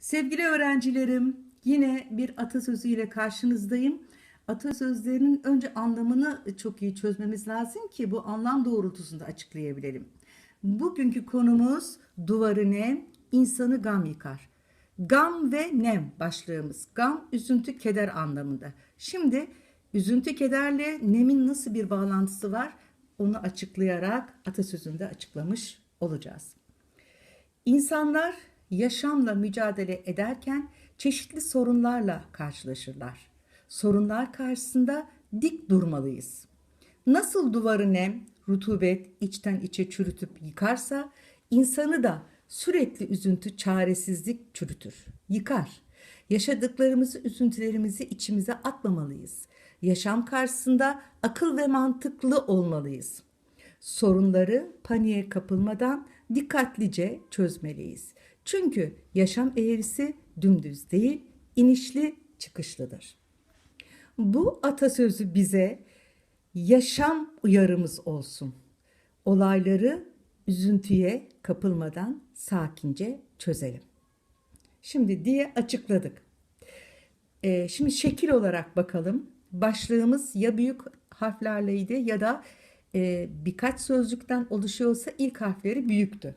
Sevgili öğrencilerim, yine bir atasözüyle karşınızdayım. Atasözlerinin önce anlamını çok iyi çözmemiz lazım ki bu anlam doğrultusunda açıklayabilelim. Bugünkü konumuz duvarı nem, insanı gam yıkar. Gam ve nem başlığımız. Gam, üzüntü, keder anlamında. Şimdi üzüntü, kederle nemin nasıl bir bağlantısı var onu açıklayarak atasözünde açıklamış olacağız. İnsanlar yaşamla mücadele ederken çeşitli sorunlarla karşılaşırlar. Sorunlar karşısında dik durmalıyız. Nasıl duvarı nem, rutubet içten içe çürütüp yıkarsa insanı da sürekli üzüntü, çaresizlik çürütür, yıkar. Yaşadıklarımızı, üzüntülerimizi içimize atmamalıyız. Yaşam karşısında akıl ve mantıklı olmalıyız. Sorunları paniğe kapılmadan dikkatlice çözmeliyiz. Çünkü yaşam eğrisi dümdüz değil, inişli çıkışlıdır. Bu atasözü bize yaşam uyarımız olsun. Olayları üzüntüye kapılmadan sakince çözelim. Şimdi diye açıkladık. Ee, şimdi şekil olarak bakalım. Başlığımız ya büyük harflerleydi ya da e, birkaç sözcükten oluşuyorsa ilk harfleri büyüktü.